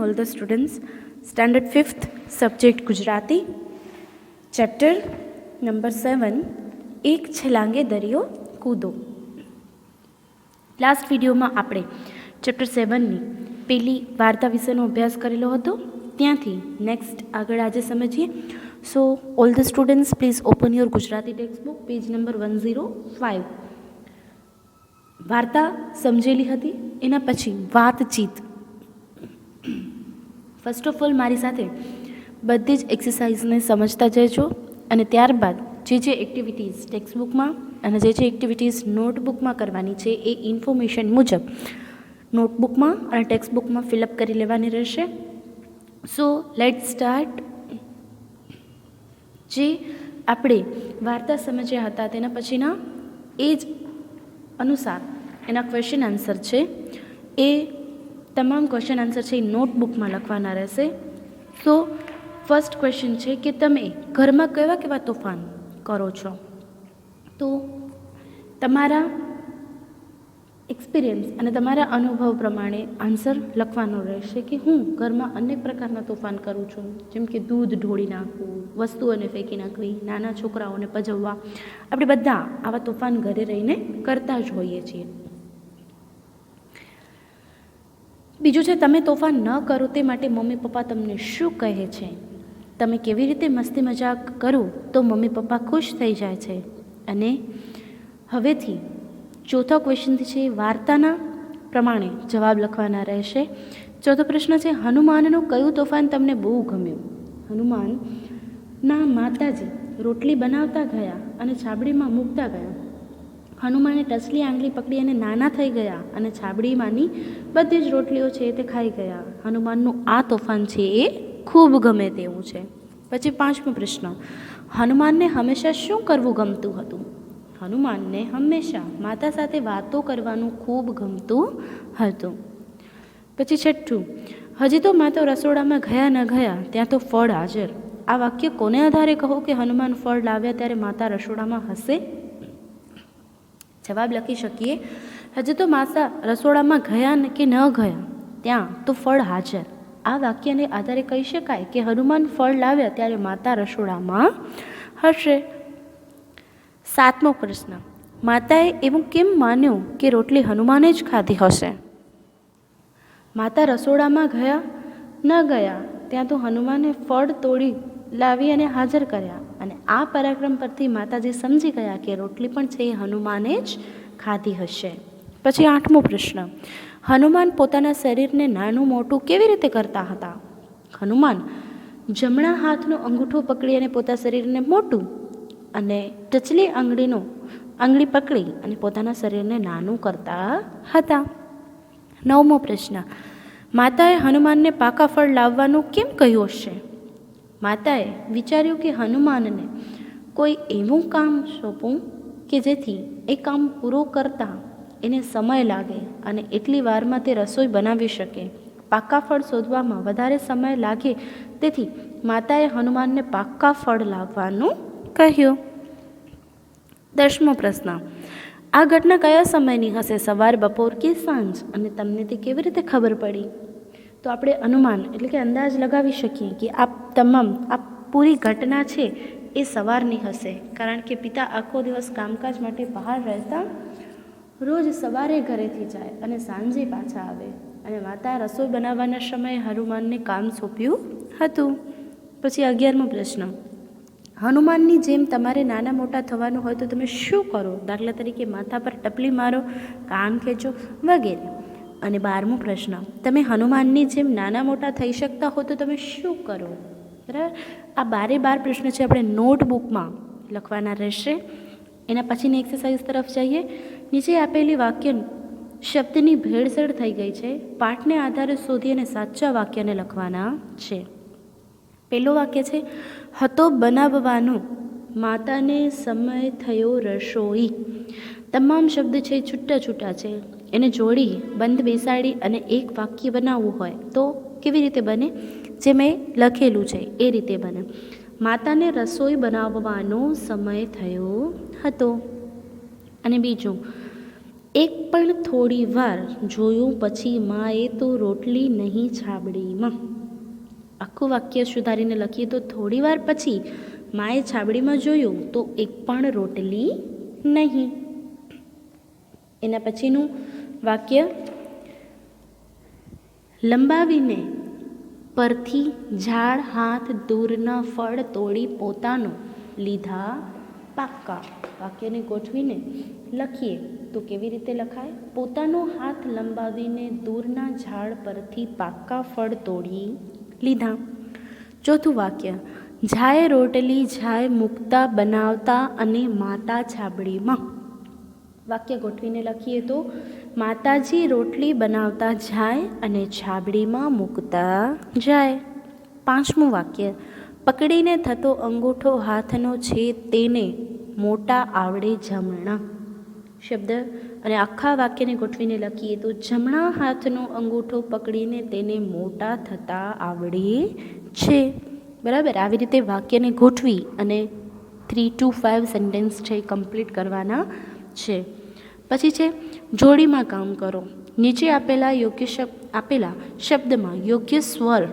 all the students. Standard 5th, subject Gujarati. Chapter number 7, એક છલાંગે દરિયો કૂદો લાસ્ટ વિડીયોમાં આપણે ચેપ્ટર સેવનની પેલી વાર્તા વિશેનો અભ્યાસ કરેલો હતો. ત્યાંથી નેક્સ્ટ આગળ આજે સમજીએ. So all the students please open your Gujarati text book page number one zero five વાર્તા સમજેલી હતી એના પછી વાતચીત. ફર્સ્ટ ઓફ ઓલ મારી સાથે બધી જ એક્સરસાઇઝને સમજતા જજો અને ત્યારબાદ જે જે એક્ટિવિટીઝ ટેક્સ્ટબુકમાં અને જે જે એક્ટિવિટીઝ નોટબુકમાં કરવાની છે, એ ઇન્ફોર્મેશન મુજબ નોટબુકમાં અને ટેક્સ્ટ બુકમાં ફિલઅપ કરી લેવાની રહેશે. સો લેટ સ્ટાર્ટ જે આપણે વાર્તા સમજ્યા હતા તેના પછીના એ જ અનુસાર એના ક્વેશ્ચન આન્સર છે. એ તમામ ક્વેશ્ચન આન્સર છે એ નોટબુકમાં લખવાના રહેશે. સો ફર્સ્ટ ક્વેશ્ચન છે કે તમે ઘરમાં કેવા કેવા તોફાન કરો છો? તો તમારા એક્સપિરિયન્સ અને તમારા અનુભવ પ્રમાણે આન્સર લખવાનો રહેશે કે હું ઘરમાં અનેક પ્રકારના તોફાન કરું છું. જેમ કે દૂધ ઢોળી નાખવું, વસ્તુઓને ફેંકી નાખવી, નાના છોકરાઓને પજવવા. આપણે બધા આવા તોફાન ઘરે રહીને કરતા જ હોઈએ છીએ. બીજું છે, તમે તોફાન ન કરો તે માટે મમ્મી પપ્પા તમને શું કહે છે? તમે કેવી રીતે મસ્તી મજાક કરો તો મમ્મી પપ્પા ખુશ થઈ જાય છે. અને હવેથી ચોથો ક્વેશ્ચન છે, વાર્તાના પ્રમાણે જવાબ લખવાના રહેશે. ચોથો પ્રશ્ન છે, હનુમાનનું કયું તોફાન તમને બહુ ગમ્યું? હનુમાનના માતાજી રોટલી બનાવતા ગયા અને છાબડીમાં મૂકતા ગયા. હનુમાને ટચલી આંગળી પકડી અને નાના થઈ ગયા અને છાબડીમાંની બધી જ રોટલીઓ છે તે ખાઈ ગયા. હનુમાનનું આ તોફાન છે એ ખૂબ ગમે તેવું છે. પછી પાંચમો પ્રશ્ન. હનુમાનને હંમેશા શું કરવું ગમતું હતું? હનુમાનને હંમેશા માતા સાથે વાતો કરવાનું ખૂબ ગમતું હતું. પછી છઠ્ઠું. હજી તો માતા રસોડામાં ગયા ન ગયા ત્યાં તો ફળ હાજર. આ વાક્ય કોને આધારે કહો કે હનુમાન ફળ લાવ્યા ત્યારે માતા રસોડામાં હશે? જવાબ લખી શકીએ. હજુ તો માતા રસોડામાં ગયા કે ન ગયા, ત્યાં તો ફળ હાજર. આ વાક્યને આધારે કહી શકાય કે હનુમાન ફળ લાવ્યા ત્યારે માતા રસોડામાં હશે. સાતમો પ્રશ્ન. માતાએ એવું કેમ માન્યું કે રોટલી હનુમાને જ ખાધી હશે? માતા રસોડામાં ગયા, ન ગયા, ત્યાં તો હનુમાને ફળ તોડી લાવી અને હાજર કર્યા. અને આ પરાક્રમ પરથી માતાજી સમજી ગયા કે રોટલી પણ છે એ હનુમાને જ ખાધી હશે. પછી આઠમો પ્રશ્ન. હનુમાન પોતાના શરીરને નાનું મોટું કેવી રીતે કરતા હતા? હનુમાન, જમણા હાથનો અંગૂઠો પકડી અને પોતા શરીરને મોટું અને ટચલી આંગળીનો, આંગળી પકડી અને પોતાના શરીરને નાનું કરતા હતા. નવમો પ્રશ્ન. માતાએ હનુમાનને પાકા ફળ લાવવાનું કેમ કહ્યું હશે? માતાએ વિચાર્યું કે હનુમાનને કોઈ એવું કામ સોંપું કે જેથી એ કામ પૂરો કરતાં એને સમય લાગે અને એટલી વારમાં તે રસોઈ બનાવી શકે. પાકા ફળ શોધવામાં વધારે સમય લાગે તેથી માતાએ હનુમાનને પાકા ફળ લાવવાનું કહ્યું. દસમો પ્રશ્ન. આ ઘટના કયા સમયની હશે? સવાર, બપોર કે સાંજ? અને તમને તે કેવી રીતે ખબર પડી? તો આપણે અનુમાન એટલે કે અંદાજ લગાવી શકીએ કે આ તમામ, આ પૂરી ઘટના છે એ સવારની હશે. કારણ કે પિતા આખો દિવસ કામકાજ માટે બહાર રહેતા રોજ સવારે ઘરેથી જાય અને સાંજે પાછા આવે અને માતા રસોઈ બનાવવાના સમયે હનુમાનને કામ સોંપ્યું હતું. પછી અગિયારમો પ્રશ્ન. હનુમાનની જેમ તમારે નાના મોટા થવાનું હોય તો તમે શું કરો? દાખલા તરીકે માથા પર ટપલી મારો, કાન ખેંચો વગેરે. અને બારમો પ્રશ્ન, તમે હનુમાનની જેમ નાના મોટા થઈ શકતા હો તો તમે શું કરો? બરાબર? આ બારે બાર પ્રશ્ન છે, આપણે નોટબુકમાં લખવાના રહેશે. એના પછીની એક્સરસાઇઝ તરફ જઈએ. નીચે આપેલી વાક્ય શબ્દની ભેળસેળ થઈ ગઈ છે. પાઠને આધારે શોધી અને સાચા વાક્યને લખવાના છે. પહેલું વાક્ય છે, હતો બનાવવાનું, માતાને સમય થયો રસોઈ. તમામ શબ્દ છે, છૂટા છૂટા છે. એને જોડી, બંધ બેસાડી અને એક વાક્ય બનાવવું હોય, તો કેવી રીતે બને? જે મેં લખેલું છે, એ રીતે બને. માતાને રસોઈ બનાવવાનો સમય થયો હતો. અને બીજું, એક પણ થોડી વાર જોયું પછી માએ તો રોટલી નહીં છાબડીમાં. આખું વાક્ય સુધારીને લખીએ તો થોડી વાર પછી માએ છાબડીમાં જોયું તો એક પણ રોટલી નહીં. એના પછીનું વાક્ય, લંબાવીને પરથી ઝાડ હાથ દૂરના ફળ તોડી પોતાનો લીધા પાક્કા. વાક્યને ગોઠવીને લખીએ તો કેવી રીતે લખાય? પોતાનો હાથ લંબાવીને દૂરના ઝાડ પરથી પાક્કા ફળ તોડી લીધા. ચોથું વાક્ય, જાય રોટલી, જાય મૂકતા બનાવતા અને માતા છાબડીમાં. વાક્ય ગોઠવીને લખીએ તો માતાજી રોટલી બનાવતા જાય અને છાબડીમાં મૂકતા જાય. પાંચમું વાક્ય, પકડીને થતો અંગૂઠો હાથનો છે તેને મોટા આવડે જમણા. શબ્દ, અને આખા વાક્યને ગોઠવીને લખીએ તો, જમણા હાથનો અંગૂઠો પકડીને તેને મોટા થતા આવડે છે. બરાબર? આવી રીતે વાક્યને ગોઠવી અને થ્રી ટુ ફાઇવ સેન્ટેન્સ છે કમ્પ્લીટ કરવાના છે. પછી છે, જોડીમાં કામ કરો. નીચે આપેલા યોગ્ય શબ્દ આપેલા શબ્દમાં યોગ્ય સ્વર,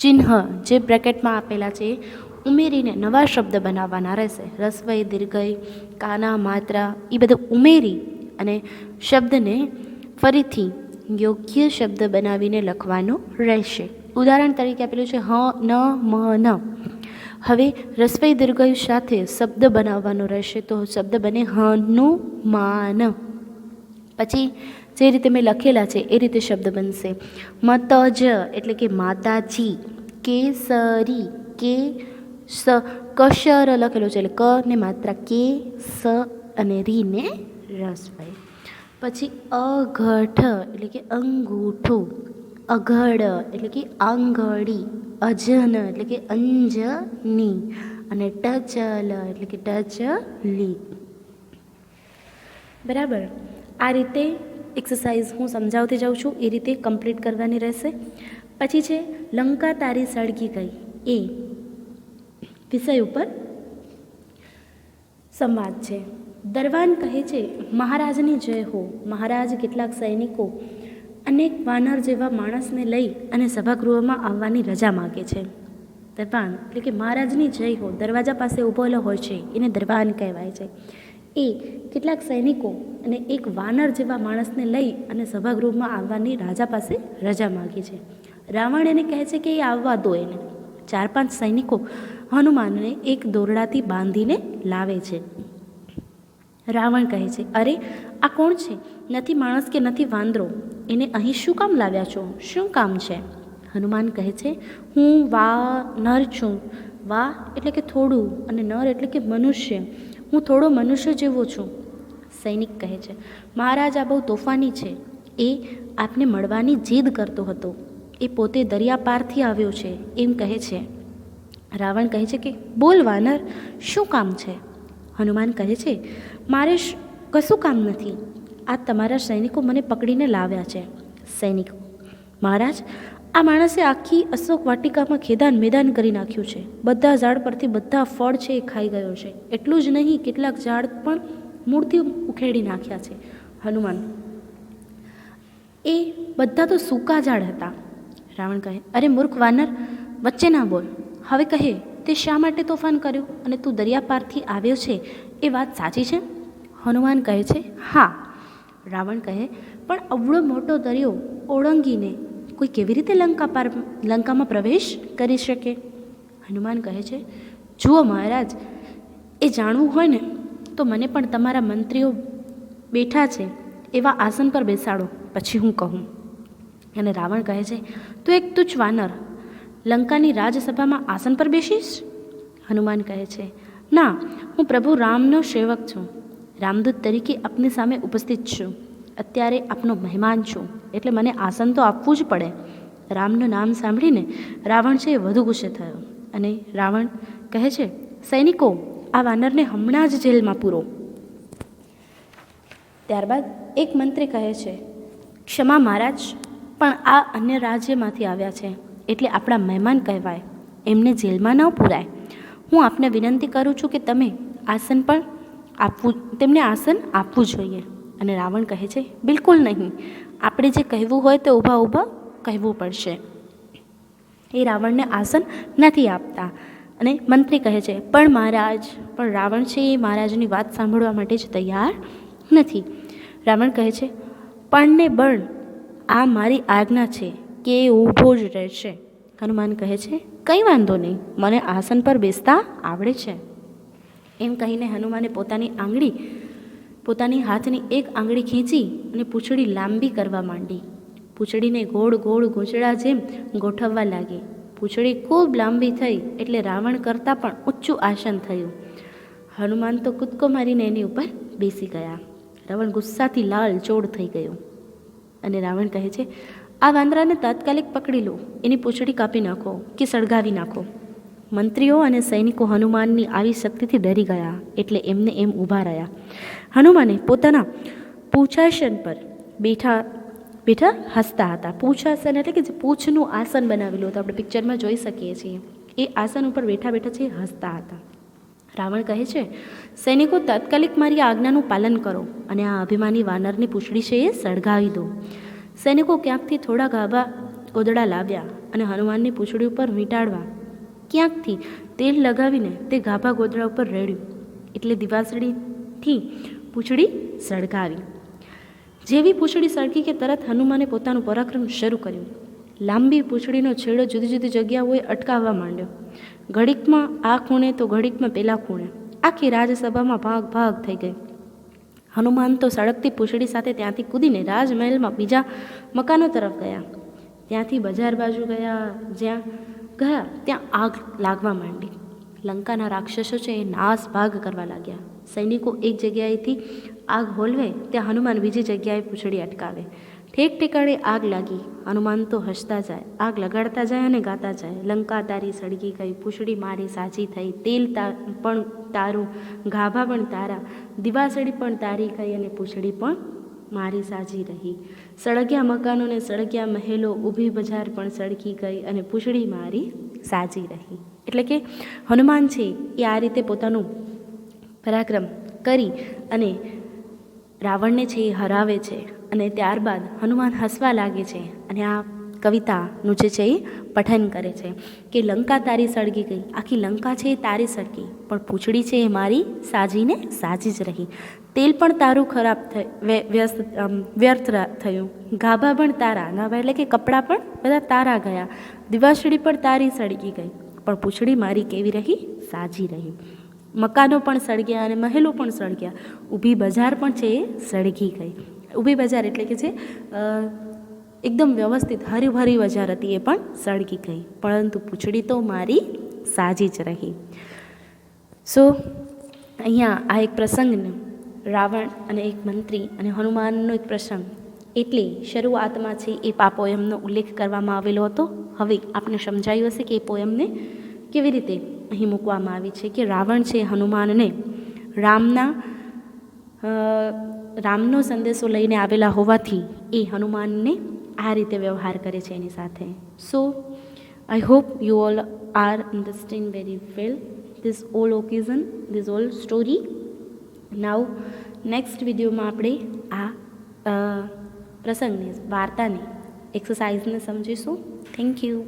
ચિહ્ન જે બ્રેકેટમાં આપેલા છે, ઉમેરીને નવા શબ્દ બનાવવાના રહેશે. રસવય દીર્ઘઈ, કાના, માત્રા એ બધું ઉમેરી અને શબ્દને ફરીથી યોગ્ય શબ્દ બનાવીને લખવાનો રહેશે. ઉદાહરણ તરીકે આપેલું છે, હ, ન, મ, ન. હવે રસવઈ દીર્ઘાયુ સાથે શબ્દ બનાવવાનો રહેશે. તો શબ્દ બને હનુમાન. પછી જે રીતે મેં લખેલા છે, એ રીતે શબ્દ બનશે. મતજ એટલે કે માતાજી, કેસરી, કે સ, કશર લખેલો છે એટલે ક ને માત્રા, કે સ અને રી ને રસભાઈ પછી અઘઠ એટલે કે અંગૂઠું. અઘડ એટલે કે આંગળી. અજન એટલે કે અંજની અને ટચલ એટલે કે ટચલી બરાબર. આ રીતે એક્સરસાઇઝ હું સમજાવતી જાઉં છું, એ રીતે કમ્પ્લીટ કરવાની રહેશે. પછી છે, લંકા તારી સળગી ગઈ. એ વિષય ઉપર સંવાદ છે. દરવાન કહે છે, મહારાજની જય હો. મહારાજ કેટલાક સૈનિકો અનેક વાનર જેવા માણસને લઈ અને સભાગૃહમાં આવવાની રજા માગે છે. દરબાન, એટલે કે મહારાજની જય હો, દરવાજા પાસે ઊભોલો હોય છે, એને દરબાન કહેવાય છે. એ કેટલાક સૈનિકો અને એક વાનર જેવા માણસને લઈ અને સભાગૃહમાં આવવાની રાજા પાસે રજા માગી છે. રાવણ એને કહે છે કે એ આવવા દો એને. ચાર પાંચ સૈનિકો હનુમાનને એક દોરડાથી બાંધીને લાવે છે. રાવણ કહે છે, અરે, આ કોણ છે? નથી માણસ કે નથી વાંદરો? એને અહીં શું કામ લાવ્યા છો? શું કામ છે? હનુમાન કહે છે, હું વા, નર છું. વા એટલે કે થોડું અને નર એટલે કે મનુષ્ય. હું થોડો મનુષ્ય જેવો છું. સૈનિક કહે છે, મહારાજ, આ બહુ તોફાની છે. એ આપને મળવાની જીદ કરતો હતો. એ પોતે દરિયા પારથી આવ્યો છે. એમ કહે છે. રાવણ કહે છે કે, બોલ વાનર શું કામ છે? હનુમાન કહે છે, મારે કશું કામ નથી. આ તમારા સૈનિકો મને પકડીને લાવ્યા છે. સૈનિકો, મહારાજ, આ માણસે આખી અશોક વાટિકામાં ખેદાન મેદાન કરી નાખ્યું છે. બધા ઝાડ પરથી બધા ફળ છે એ ખાઈ ગયો છે. એટલું જ નહીં, કેટલાક ઝાડ પણ મૂળથી ઉખેડી નાખ્યા છે. હનુમાન, એ બધા તો સૂકા ઝાડ હતા. રાવણ કહે, અરે મૂર્ખ વાનર, વચ્ચે ના બોલ. હવે કહે, તે શા માટે તોફાન કર્યું અને તું દરિયા પારથી આવ્યો છે? એ વાત સાચી છે? હનુમાન કહે છે, હા રાવણ કહે, પણ અવળો મોટો દરિયો ઓળંગીને કોઈ કેવી રીતે લંકા પાર, લંકામાં પ્રવેશ કરી શકે? હનુમાન કહે છે, જુઓ મહારાજ, એ જાણવું હોય ને, તો મને પણ તમારા મંત્રીઓ બેઠા છે, એવા આસન પર બેસાડો, પછી હું કહું. અને રાવણ કહે છે, તું એક તુચ્છ વાનર, લંકાની રાજસભામાં આસન પર બેસીશ? હનુમાન કહે છે, ના, હું પ્રભુ રામનો સેવક છું. રામદૂત તરીકે આપની સામે ઉપસ્થિત છું. અત્યારે આપનો મહેમાન છું. એટલે મને આસન તો આપવું જ પડે. રામનું નામ સાંભળીને રાવણ છે એ વધુ ગુસ્સે થયો. અને રાવણ કહે છે, સૈનિકો, આ વાનરને હમણાં જ જેલમાં પૂરો. ત્યારબાદ એક મંત્રી કહે છે, ક્ષમા મહારાજ, પણ આ અન્ય રાજ્યમાંથી આવ્યા છે. એટલે આપણા મહેમાન કહેવાય. એમને જેલમાં ન પૂરાય. હું આપને વિનંતી કરું છું કે તમે આસન પણ આપવું તેમને આસન આપવું જોઈએ. અને રાવણ કહે છે, બિલકુલ નહીં. આપણે જે કહેવું હોય તે ઊભા ઊભા કહેવું પડશે. એ રાવણને આસન નથી આપતા. અને મંત્રી કહે છે, પણ મહારાજ, પણ રાવણ છે એ મહારાજની વાત સાંભળવા માટે જ તૈયાર નથી. રાવણ કહે છે પણ ને બળ, આ મારી આજ્ઞા છે કે એ ઊભો જ રહેશે. હનુમાન કહે છે, કંઈ વાંધો નહીં. મને આસન પર બેસતા આવડે છે. એમ કહીને હનુમાને પોતાની આંગળી, પોતાની હાથની એક આંગળી ખેંચી અને પૂંછડી લાંબી કરવા માંડી. પૂંછડીને ગોળ ગોળ ગોચડા જેમ ગોઠવવા લાગી. પૂંછડી ખૂબ લાંબી થઈ એટલે રાવણ કરતાં પણ ઊંચું આસન થયું. હનુમાન તો કૂદકો મારીને એની ઉપર બેસી ગયા. રાવણ ગુસ્સાથી લાલ ચોળ થઈ ગયો. અને રાવણ કહે છે, આ વાંદરાને તાત્કાલિક પકડી લો. એની પૂંછડી કાપી નાખો કે સળગાવી નાખો. મંત્રીઓ અને સૈનિકો હનુમાનની આવી શક્તિથી ડરી ગયા એટલે એમને એમ ઊભા રહ્યા. હનુમાને પોતાના પૂછાસન પર બેઠા બેઠા હસતા હતા. પૂછાસન એટલે કે જે પૂછનું આસન બનાવેલું હતું. આપણે પિક્ચરમાં જોઈ શકીએ છીએ. એ આસન ઉપર બેઠા બેઠા છે હસતા હતા. રાવણ કહે છે, સૈનિકો, તાત્કાલિક મારી આજ્ઞાનું પાલન કરો અને આ અભિમાની વાનરની પૂંછડી છે એ સળગાવી દો. સૈનિકો ક્યાંકથી થોડા ગાભા ગોદડા લાવ્યા અને હનુમાનની પૂંછડી ઉપર વીંટાળવા ક્યાંકથી તેલ લગાવીને તે ગાભા ગોદડા ઉપર રેડ્યું. એટલે દિવાસળીથી પૂંછડી સળગાવી. જેવી પૂંછડી સળગી કે તરત હનુમાને પોતાનું પરાક્રમ શરૂ કર્યું. લાંબી પૂંછડીનો છેડો જુદી જુદી જગ્યાઓએ અટકાવવા માંડ્યો. ઘડીકમાં આ ખૂણે તો ઘડીકમાં પેલા ખૂણે. આખી રાજસભામાં ભાગ ભાગ થઈ ગઈ. હનુમાન તો સળગતી પૂંછડી સાથે ત્યાંથી કૂદીને રાજમહેલમાં બીજા મકાનો તરફ ગયા. ત્યાંથી બજાર બાજુ ગયા, જ્યાં ગયા ત્યાં આગ લાગવા માંડી. લંકાના રાક્ષસો છે એ નાશ ભાગ કરવા લાગ્યા. સૈનિકો એક જગ્યાએથી આગ હોલવે, ત્યાં હનુમાન બીજી જગ્યાએ પૂંછડી અટકાવે. ઠેક ઠેકાણે આગ લાગી. હનુમાન તો હસતા જાય, આગ લગાડતા જાય અને ગાતા જાય. લંકા તારી સળગી ગઈ, પૂંછડી મારી સાચી થઈ. તેલ તા, પણ તારું, ગાભા પણ તારા. દિવાસળી પણ તારી ગઈ અને પૂંછડી પણ મારી સાજી રહી. સળગ્યા મકાનોને સળગ્યા મહેલો ઊભી બજાર પણ સળગી ગઈ અને પૂંછડી મારી સાજી રહી. એટલે કે હનુમાન છે, એ આ રીતે પોતાનું પરાક્રમ કરી અને રાવણને છે એ હરાવે છે અને ત્યારબાદ હનુમાન હસવા લાગે છે અને આ કવિતાનું જે છે એ પઠન કરે છે કે લંકા તારી સળગી ગઈ. આખી લંકા છે એ તારી સળગી, પણ પૂંછડી છે એ મારી સાજીને સાજી જ રહી. તેલ પણ તારું ખરાબ થઈ વ્યસ્ત વ્યર્થ થયું. ગાભા પણ તારા, ગાભા એટલે કે કપડાં પણ બધા તારા ગયા. દિવાસળી પણ તારી સળગી ગઈ. પણ પૂંછડી મારી કેવી રહી? સાજી રહી. મકાનો પણ સળગ્યા અને મહેલો પણ સળગ્યા. ઊભી બજાર પણ છે એ સળગી ગઈ. ઊભી બજાર એટલે કે છે એકદમ વ્યવસ્થિત હરીભરી બજાર હતી એ પણ સળગી ગઈ. પરંતુ પૂછડી તો મારી સાજી જ રહી. સો અહીંયા આ એક પ્રસંગને રાવણ અને એક મંત્રી અને હનુમાનનો એક પ્રસંગ. એટલે શરૂઆતમાં છે એ પા પોયમનો ઉલ્લેખ કરવામાં આવેલો હતો. હવે આપણે સમજાયું હશે કે એ પોયમને કેવી રીતે અહીં મૂકવામાં આવી છે કે રાવણ છે હનુમાનને રામના રામનો સંદેશો લઈને આવેલા હોવાથી એ હનુમાનને આ રીતે વ્યવહાર કરે છે એની સાથે. So I hope you all are understand very well this all occasion this all story now next વિડીયોમાં આપણે આ પ્રસંગની વાર્તાને એક્સરસાઇઝને સમજીશું. Thank you